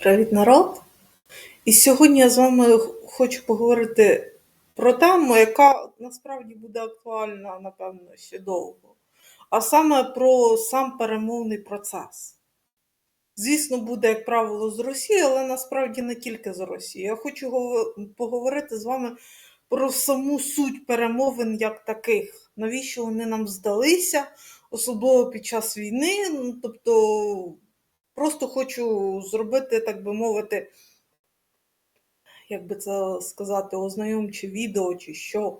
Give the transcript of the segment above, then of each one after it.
Привіт, народ! І сьогодні я з вами хочу поговорити про тему, яка насправді буде актуальна, напевно, ще довго. А саме про сам перемовний процес. Звісно, буде, як правило, з Росії, але насправді не тільки з Росії. Я хочу поговорити з вами про саму суть перемовин як таких. Навіщо вони нам здалися, особливо під час війни. Ну, Тобто, просто хочу зробити, так би мовити, як би це сказати, ознайомче відео чи що.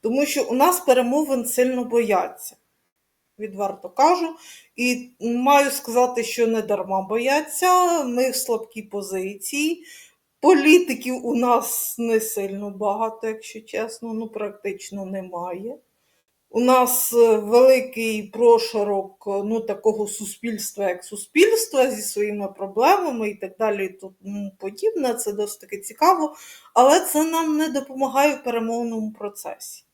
Тому що у нас перемовин сильно бояться. Відверто кажу. І маю сказати, що не дарма бояться. Ми в слабкій позиції. Політиків у нас не сильно багато, якщо чесно, ну практично немає. У нас е, великий прошарок е, ну, такого суспільства, як суспільство, зі своїми проблемами і так далі, і тому подібне. Це досить таки цікаво, але це нам не допомагає в перемовному процесі.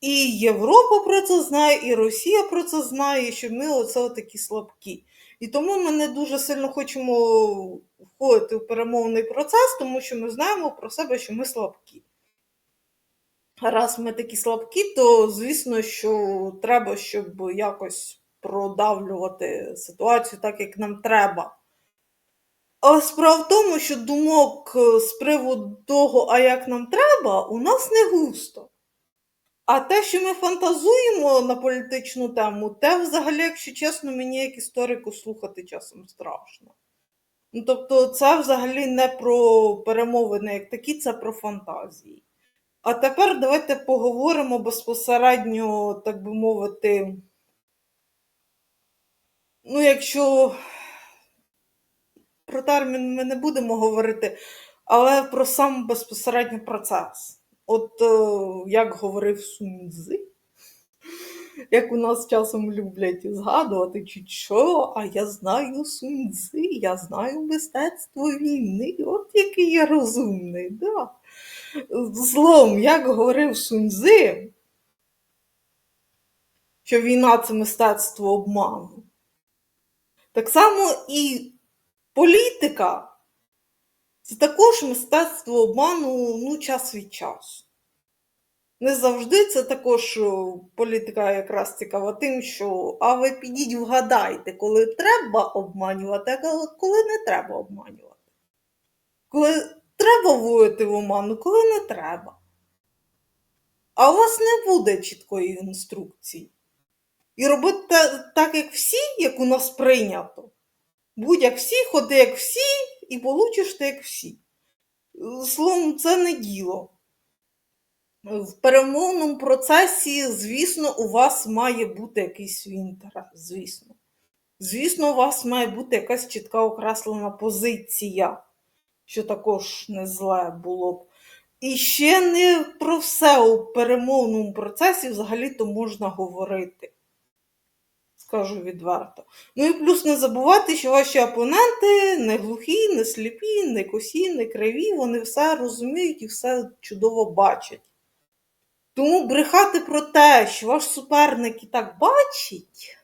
І Європа про це знає, і Росія про це знає, що ми оце такі слабкі. І тому ми не дуже сильно хочемо входити в перемовний процес, тому що ми знаємо про себе, що ми слабкі. Раз ми такі слабкі, то звісно, що треба, щоб якось продавлювати ситуацію так, як нам треба. Але справа в тому, що думок е, з приводу того, а як нам треба, у нас не густо. А те, що ми фантазуємо на політичну тему, те взагалі, якщо чесно, мені як історику слухати часом страшно. Ну, тобто, це взагалі не про перемовини як такі, це про фантазії. А тепер давайте поговоримо безпосередньо, так би мовити. Ну, якщо про термін ми не будемо говорити, але про сам безпосередньо процес. От е, як говорив Суньцзи, як у нас часом люблять згадувати, чи що, а я знаю Суньцзи, я знаю мистецтво війни, от який я розумний. Да. Злом, як говорив Суньцзи, що війна це мистецтво обману. Так само і політика це також мистецтво обману ну, час від часу. Не завжди це також політика якраз цікава тим, що а ви підіть вгадайте, коли треба обманювати, а коли не треба обманювати. Коли треба вводити в оману, коли не треба. А у вас не буде чіткої інструкції. І робити та- так, як всі, як у нас прийнято. Будь як всі, ходи як всі, і получиш ти як всі. Словом, це не діло. В перемовному процесі, звісно, у вас має бути якийсь свій інтерес, звісно. Звісно, у вас має бути якась чітка окреслена позиція, що також не зле було б. І ще не про все у перемовному процесі взагалі-то можна говорити. Скажу відверто. Ну і плюс не забувати, що ваші опоненти не глухі, не сліпі, не косі, не криві, вони все розуміють і все чудово бачать. Тому брехати про те, що ваш суперник і так бачить,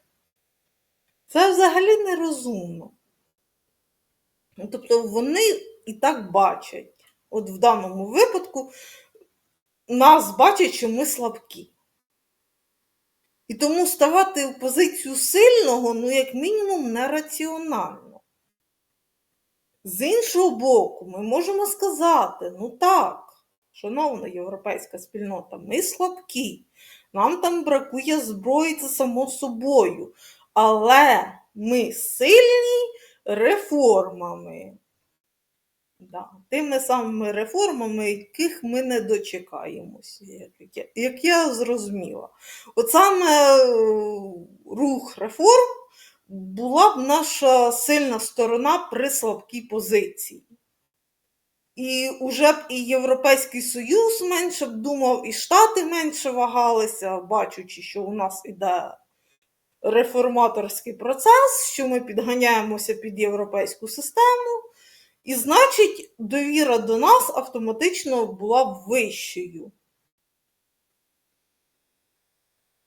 це взагалі нерозумно. Ну, Тобто вони і так бачать. От в даному випадку нас бачать, що ми слабкі. І тому ставати в позицію сильного, ну, як мінімум, нераціонально. З іншого боку, ми можемо сказати: ну так, шановна європейська спільнота, ми слабкі, нам там бракує зброї, це само собою. Але ми сильні реформами. Да, тими самими реформами, яких ми не дочекаємося, як я, як я зрозуміла. От саме е, рух реформ була б наша сильна сторона при слабкій позиції. І уже б і Європейський Союз менше б думав, і Штати менше вагалися, бачучи, що у нас іде реформаторський процес, що ми підганяємося під європейську систему. І значить, довіра до нас автоматично була б вищою.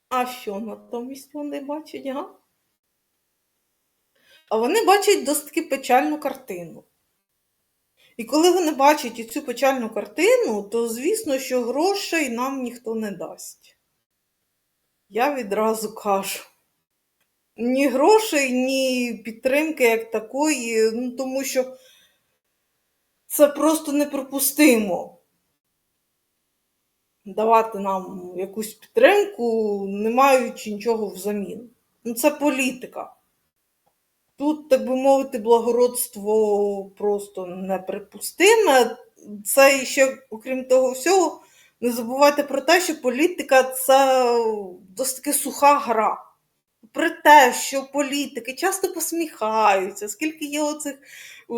А що натомість вони бачать, га? А вони бачать досить таки печальну картину. І коли вони бачать цю печальну картину, то звісно, що грошей нам ніхто не дасть. Я відразу кажу. Ні грошей, ні підтримки як такої, ну тому що це просто неприпустимо. Давати нам якусь підтримку, не маючи нічого взамін. Ну, це політика. Тут, так би мовити, благородство просто неприпустиме. Це ще, окрім того всього, не забувайте про те, що політика це досить таки суха гра. Про те, що політики часто посміхаються, скільки є оцих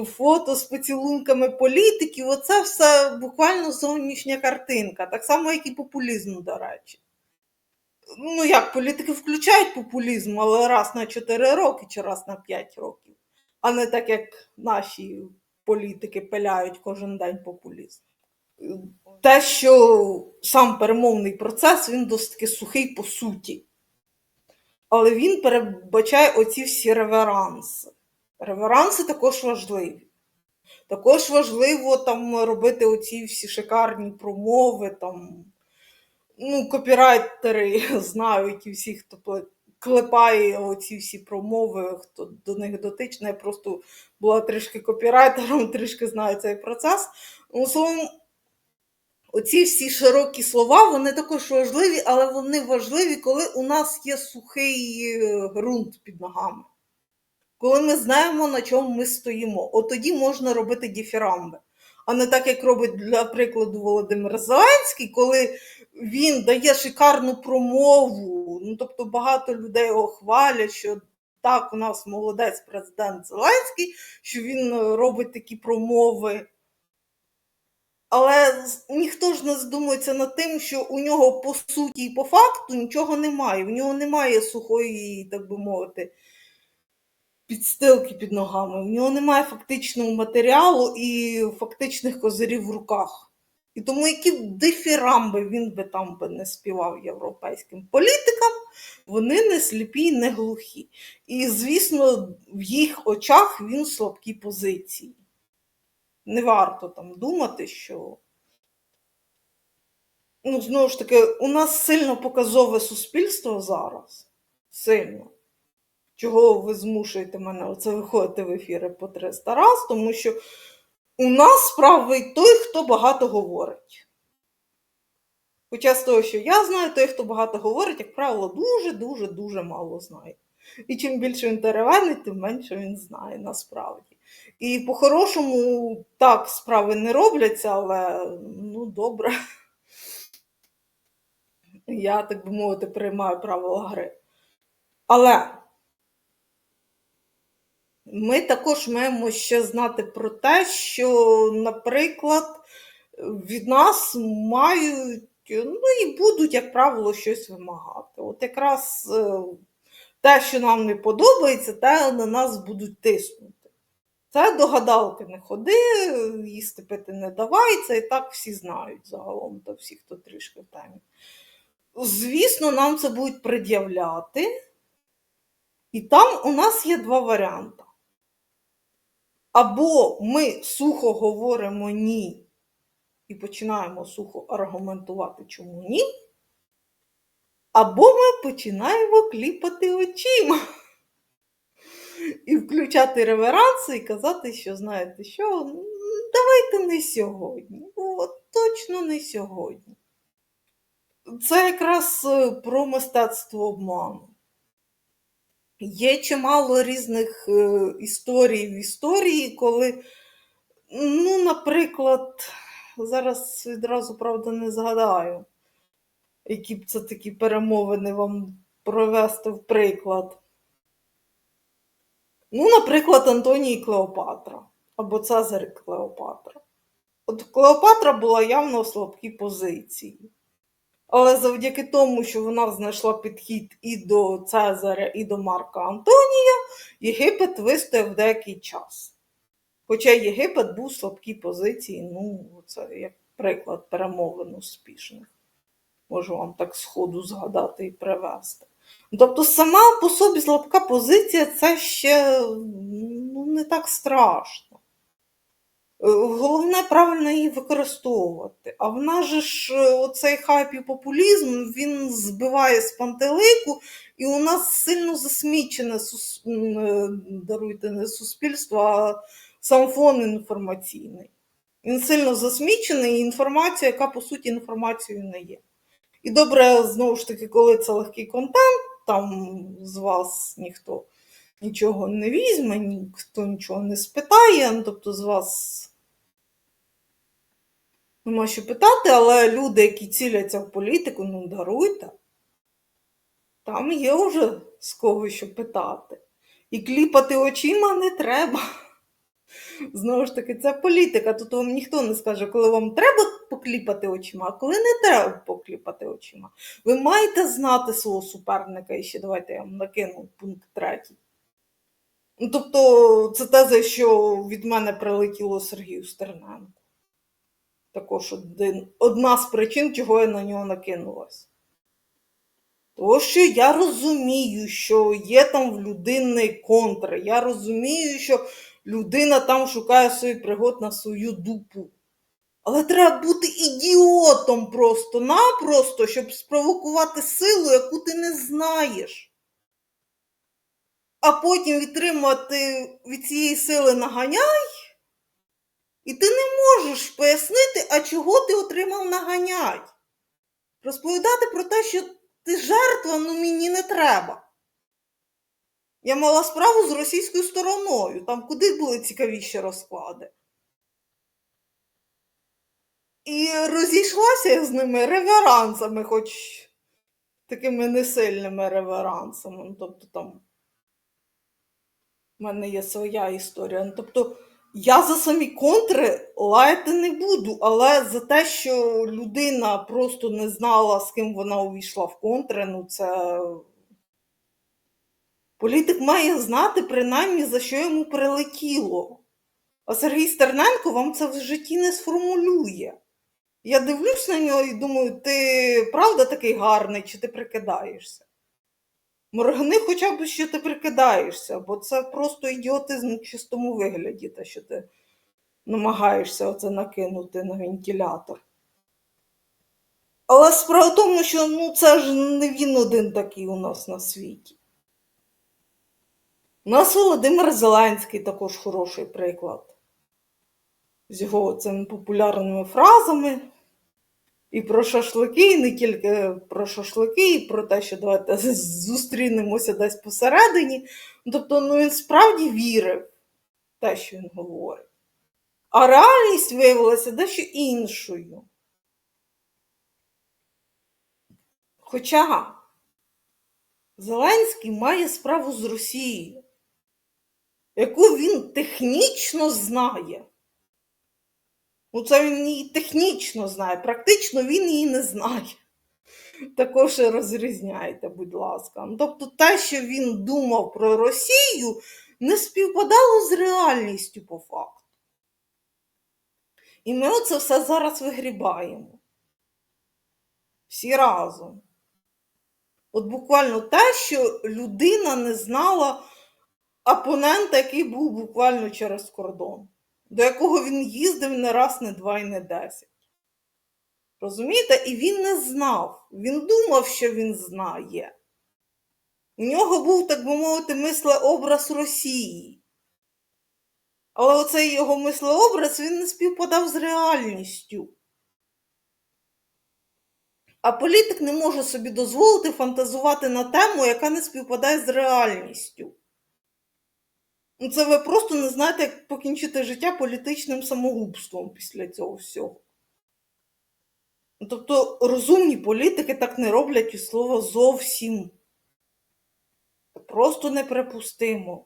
фото з поцілунками політиків, оце все буквально зовнішня картинка, так само, як і популізм, до речі. Ну, як політики включають популізм, але раз на 4 роки чи раз на 5 років, а не так, як наші політики пиляють кожен день популізм. Те, що сам перемовний процес, він досить таки сухий по суті. Але він передбачає оці всі реверанси. Реверанси також важливі. Також важливо там робити оці всі шикарні промови, там, ну, копірайтери знають і всі, хто клепає оці всі промови, хто до них дотичний. Я просто була трішки копірайтером, трішки знаю цей процес. Ну, словом, Оці всі широкі слова, вони також важливі, але вони важливі, коли у нас є сухий е, ґрунт під ногами. Коли ми знаємо, на чому ми стоїмо. От тоді можна робити діфірамби. А не так, як робить, для прикладу, Володимир Зеленський, коли він дає шикарну промову. Ну, тобто багато людей його хвалять, що так, у нас молодець президент Зеленський, що він е, робить такі промови. Але ніхто ж не задумується над тим, що у нього по суті і по факту нічого немає. У нього немає сухої, так би мовити, підстилки під ногами. У нього немає фактичного матеріалу і фактичних козирів в руках. І тому які б дифірамби він би там би не співав європейським політикам, вони не сліпі, не глухі. І, звісно, в їх очах він в слабкій позиції не варто там думати, що. Ну, знову ж таки, у нас сильно показове суспільство зараз. Сильно. Чого ви змушуєте мене оце виходити в ефіри по 300 раз, тому що у нас правий той, хто багато говорить. Хоча з того, що я знаю, той, хто багато говорить, як правило, дуже-дуже дуже мало знає. І чим більше він теревенить, тим менше він знає насправді. І по-хорошому так справи не робляться, але ну добре. Я, так би мовити, приймаю правила гри. Але ми також маємо ще знати про те, що, наприклад, від нас мають, ну і будуть, як правило, щось вимагати. От якраз е, те, що нам не подобається, те на нас будуть тиснути. Це до гадалки не ходи, їсти пити не давай, це і так всі знають загалом, та всі, хто трішки в темі. Звісно, нам це будуть пред'являти, і там у нас є два варіанти. Або ми сухо говоримо ні і починаємо сухо аргументувати, чому ні, або ми починаємо кліпати очима і включати реверанси і казати, що знаєте що, давайте не сьогодні. От точно не сьогодні. Це якраз е, про мистецтво обману. Є чимало різних е, історій в історії, коли, ну, наприклад, зараз відразу, правда, не згадаю, які б це такі перемовини вам провести в приклад. Ну, наприклад, Антоній Клеопатра або Цезар і Клеопатра. От Клеопатра була явно в слабкій позиції. Але завдяки тому, що вона знайшла підхід і до Цезаря, і до Марка Антонія, Єгипет вистояв деякий час. Хоча Єгипет був в слабкій позиції, ну, це як приклад перемовин успішних. Можу вам так сходу згадати і привести. Тобто, сама по собі слабка позиція це ще ну, не так страшно. Головне правильно її використовувати. А в нас же ж е, оцей хайп і популізм він збиває з пантелику, і у нас сильно засмічене е, даруйте не суспільство, а сам фон інформаційний. Він сильно засмічений, і інформація, яка по суті інформацією не є. І добре, знову ж таки, коли це легкий контент, там з вас ніхто нічого не візьме, ніхто нічого не спитає, тобто з вас нема що питати, але люди, які ціляться в політику, ну даруйте. Там є вже з кого що питати. І кліпати очима не треба. Знову ж таки, це політика. Тут вам ніхто не скаже, коли вам треба покліпати очима, а коли не треба покліпати очима. Ви маєте знати свого суперника. І ще давайте я вам накину пункт третій. Ну, тобто, це теза, що від мене прилетіло Сергію Стерненку. Також один, одна з причин, чого я на нього накинулась. Тому що я розумію, що є там в людини контри. Я розумію, що людина там шукає свої пригод на свою дупу. Але треба бути ідіотом просто-напросто, щоб спровокувати силу, яку ти не знаєш. А потім відтримати від цієї сили наганяй, і ти не можеш пояснити, а чого ти отримав наганяй. Розповідати про те, що ти жертва, ну мені не треба. Я мала справу з російською стороною, там куди були цікавіші розклади. І розійшлася я з ними реверансами, хоч такими несильними реверансами. Ну, тобто там в мене є своя історія. Ну, тобто я за самі контри лаяти не буду, але за те, що людина просто не знала, з ким вона увійшла в контри, ну це. Політик має знати принаймні, за що йому прилетіло. А Сергій Стерненко вам це в житті не сформулює. Я дивлюсь на нього і думаю, ти правда такий гарний, чи ти прикидаєшся? Моргни хоча б, що ти прикидаєшся, бо це просто ідіотизм в чистому вигляді, те, що ти намагаєшся оце накинути на вентилятор. Але справа в тому, що ну, це ж не він один такий у нас на світі. У нас Володимир Зеленський також хороший приклад. З його цими популярними фразами. І про шашлики, і не тільки про шашлики, і про те, що давайте зустрінемося десь посередині. Тобто, ну він справді вірив в те, що він говорить. А реальність виявилася дещо іншою. Хоча Зеленський має справу з Росією, яку він технічно знає. Ну, це він її технічно знає, практично він її не знає. Також розрізняйте, будь ласка. Ну, Тобто те, що він думав про Росію, не співпадало з реальністю по факту. І ми оце все зараз вигрібаємо. Всі разом. От буквально те, що людина не знала опонента, який був буквально через кордон до якого він їздив не раз, не два і не десять. Розумієте? І він не знав. Він думав, що він знає. У нього був, так би мовити, мислеобраз Росії. Але оцей його мислеобраз він не співпадав з реальністю. А політик не може собі дозволити фантазувати на тему, яка не співпадає з реальністю. Ну, це ви просто не знаєте, як покінчити життя політичним самогубством після цього всього. Ну, Тобто розумні політики так не роблять і слова зовсім. Просто неприпустимо.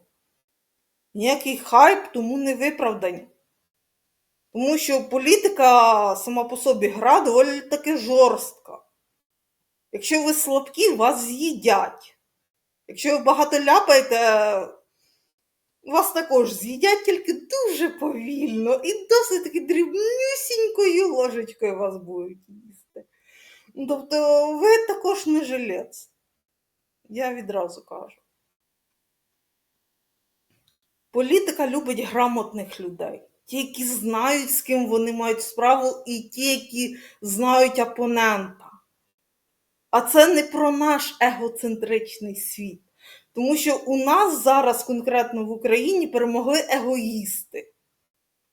Ніякий хайп тому не виправдання. Тому що політика сама по собі гра доволі таки жорстка. Якщо ви слабкі, вас з'їдять. Якщо ви багато ляпаєте, вас також з'їдять тільки дуже повільно і досить таки дрібнюсінькою ложечкою вас будуть їсти. Тобто ви також не жилець. Я відразу кажу. Політика любить грамотних людей. ті, які знають, з ким вони мають справу, і ті, які знають опонента. А це не про наш егоцентричний світ. Тому що у нас зараз конкретно в Україні перемогли егоїсти,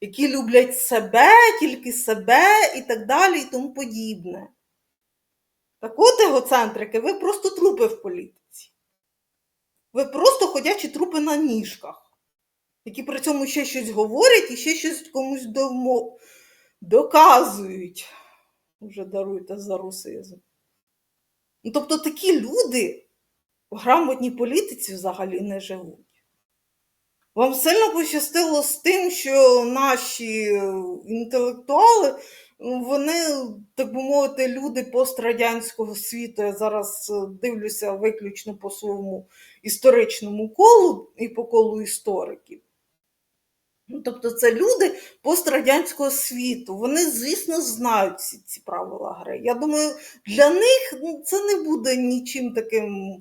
які люблять себе, тільки себе і так далі, і тому подібне. Так от егоцентрики, ви просто трупи в політиці. Ви просто ходячі трупи на ніжках, які при цьому ще щось говорять і ще щось комусь домо... доказують. Вже даруйте за русизм. Ну, тобто такі люди грамотній політиці взагалі не живуть. Вам сильно пощастило з тим, що наші е, інтелектуали, вони, так би мовити, люди пострадянського світу. Я зараз е, дивлюся виключно по своєму історичному колу і по колу істориків. Ну, тобто це люди пострадянського світу. Вони, звісно, знають всі ці правила гри. Я думаю, для них це не буде нічим таким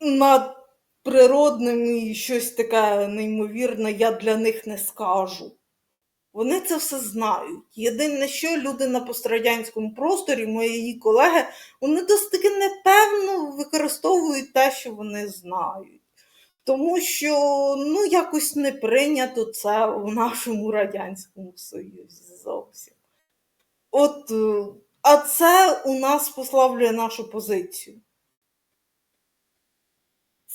надприродним і щось таке неймовірне, я для них не скажу. Вони це все знають. Єдине, що люди на пострадянському просторі, мої колеги, вони досить таки непевно використовують те, що вони знають. Тому що ну, якось не прийнято це в нашому Радянському Союзі зовсім. От, е, а це у нас послаблює нашу позицію.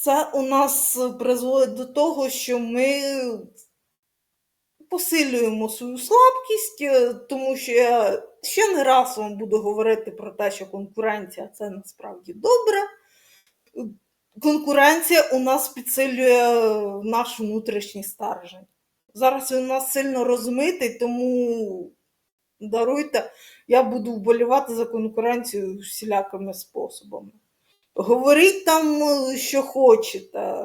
Це у нас призводить до того, що ми посилюємо свою слабкість, е, тому що я ще не раз вам буду говорити про те, що конкуренція це насправді добре. Конкуренція у нас підсилює наш внутрішній стержень. Зараз він у нас сильно розмитий, тому даруйте, я буду вболівати за конкуренцію всілякими способами. Говоріть там, е, що хочете.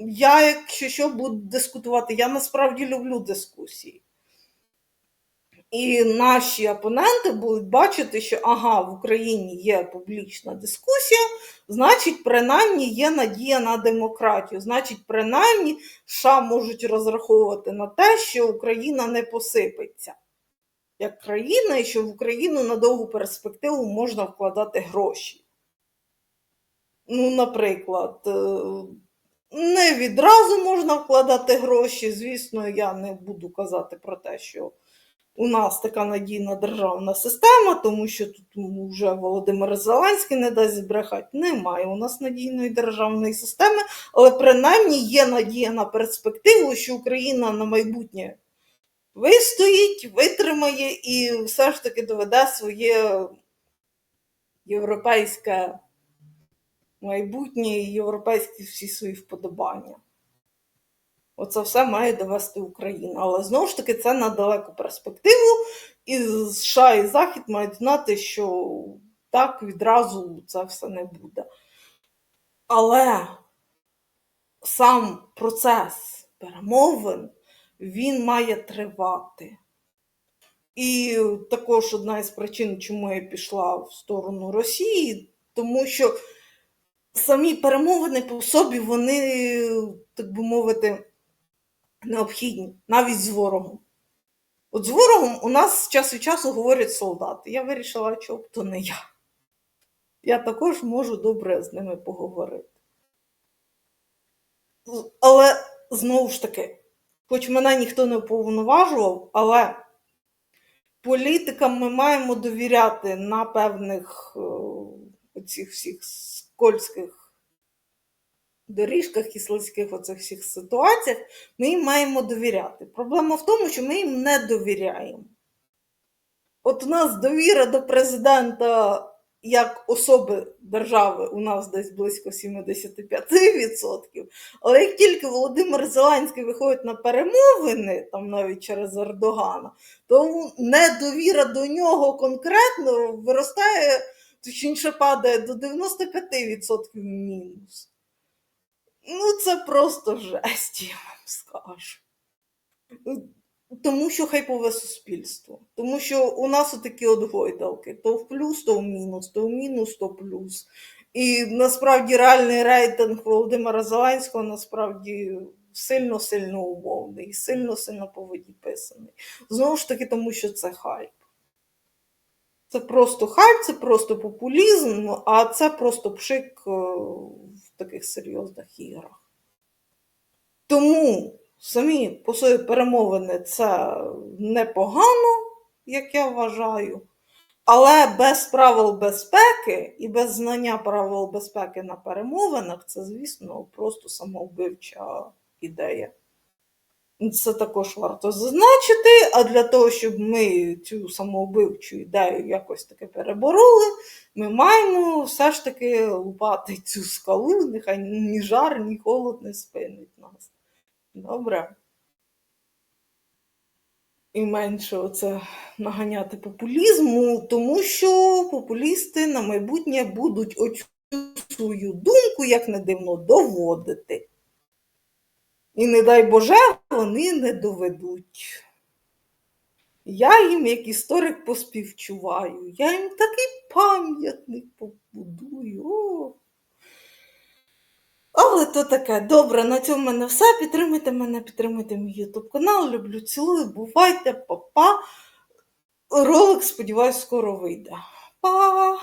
Я, якщо що, буду дискутувати, я насправді люблю дискусії. І наші опоненти будуть бачити, що ага, в Україні є публічна дискусія, значить, принаймні є надія на демократію. Значить, принаймні США можуть розраховувати на те, що Україна не посипеться як країна, і що в Україну на довгу перспективу можна вкладати гроші. Ну, наприклад, е, не відразу можна вкладати гроші. Звісно, я не буду казати про те, що у нас така надійна державна система, тому що тут вже Володимир Зеленський не дасть збрехати. Немає у нас надійної державної системи, але принаймні є надія на перспективу, що Україна на майбутнє вистоїть, витримає і все ж таки доведе своє європейське майбутнє і європейські всі свої вподобання. Оце все має довести Україна. Але знову ж таки, це на далеку перспективу, і США і Захід мають знати, що так відразу це все не буде. Але сам процес перемовин він має тривати. І також одна із причин, чому я пішла в сторону Росії, тому що самі перемовини по собі, вони, так би мовити, необхідні, навіть з ворогом. От з ворогом у нас час від часу говорять солдати. Я вирішила, чого б то не я. Я також можу добре з ними поговорити. Але знову ж таки, хоч мене ніхто не повноважував, але політикам ми маємо довіряти на певних оцих всіх скользьких доріжках і слизьких оцих всіх ситуаціях, ми їм маємо довіряти. Проблема в тому, що ми їм не довіряємо. От у нас довіра до президента як особи держави у нас десь близько 75%. Але як тільки Володимир Зеленський виходить на перемовини, там навіть через Ердогана, то недовіра до нього конкретно виростає, точніше падає до 95% мінус. Ну, це просто жесть, я вам скажу. Тому що хайпове суспільство. Тому що у нас отакі от гойдалки: то в плюс, то в мінус, то в мінус, то в плюс. І насправді реальний рейтинг Володимира Зеленського насправді сильно-сильно умовний, сильно-сильно по воді писаний. Знову ж таки, тому що це хайп. Це просто хайп, це просто популізм, а це просто пшик е, в таких серйозних іграх. Тому самі по собі перемовини це непогано, як я вважаю. Але без правил безпеки і без знання правил безпеки на перемовинах це, звісно, просто самовбивча ідея. Це також варто зазначити, а для того, щоб ми цю самовбивчу ідею якось таки перебороли, ми маємо все ж таки лупати цю скалу, нехай ні жар, ні холод не спинить нас. Добре. І менше оце наганяти популізму, тому що популісти на майбутнє будуть оцю свою думку, як не дивно, доводити. І не дай Боже, вони не доведуть. Я їм, як історик, поспівчуваю. Я їм такий пам'ятник побудую. Але то таке. Добре, на цьому в мене все. Підтримуйте мене, підтримуйте мій ютуб канал. Люблю, цілую, бувайте, па-па. Ролик, сподіваюсь, скоро вийде. Па!